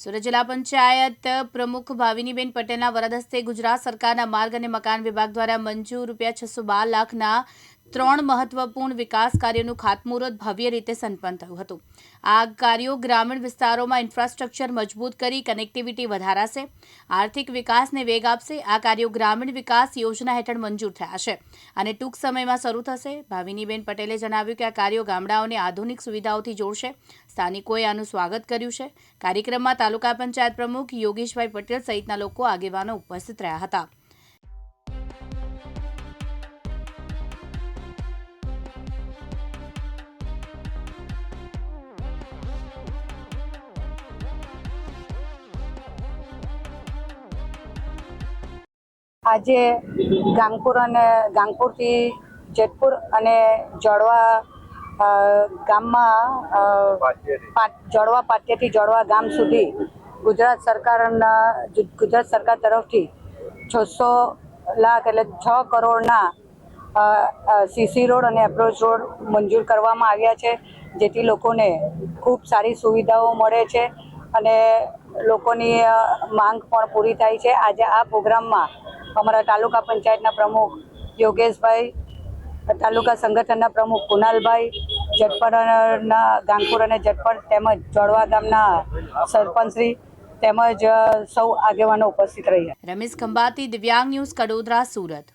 સુરત જિલ્લા પંચાયત પ્રમુખ ભાવિનીબેન પટેલના વરદ હસ્તે ગુજરાત સરકારના માર્ગ અને મકાન વિભાગ દ્વારા મંજૂર રૂપિયા છસો બાર લાખના ત્રણ મહત્વપૂર્ણ વિકાસ કાર્યોનું ખાતમુહૂર્ત ભવ્ય રીતે સંપન્ન થયું હતું. આ કાર્યો ગ્રામીણ વિસ્તારોમાં ઇન્ફ્રાસ્ટ્રક્ચર મજબૂત કરી, કનેક્ટિવિટી વધારાશે, આર્થિક વિકાસને વેગ આપશે, આ કાર્યો ગ્રામીણ વિકાસ યોજના હેઠળ મંજૂર થયા છે અને ટૂંક સમયમાં શરૂ થશે. ભાવિનીબેન પટેલે જણાવ્યું કે આ કાર્યો ગામડાઓને આધુનિક સુવિધાઓથી જોડશે. સ્થાનિકોએ આનું સ્વાગત કર્યું છે. કાર્યક્રમમાં તાલુકા પંચાયત પ્રમુખ યોગેશભાઈ પટેલ સહિતના લોકો આગેવાનો ઉપસ્થિત રહ્યા હતા. આજે ગાંગપુર અને ગાંગપુરથી જેતપુર અને જળવા ગામમાં જોડવા પાટિયાથી જળવા ગામ સુધી ગુજરાત સરકારના ગુજરાત સરકાર તરફથી છસો લાખ એટલે છ કરોડના સીસી રોડ અને એપ્રોચ રોડ મંજૂર કરવામાં આવ્યા છે જેથી લોકોને ખૂબ સારી સુવિધાઓ મળે છે અને લોકોની માંગ પણ પૂરી થાય છે. આજે આ પ્રોગ્રામમાં અમારા તાલુકા પંચાયતના પ્રમુખ યોગેશભાઈ, તાલુકા સંગઠનના પ્રમુખ કુનાલભાઈ જટપરના ગાંગપુર અને જટપર તેમજ જોડવા ગામના સરપંચશ્રી તેમજ સૌ આગેવાનો ઉપસ્થિત રહ્યા. રમેશ ખંભાતી, દિવ્યાંગ ન્યૂઝ, કડોદરા, સુરત.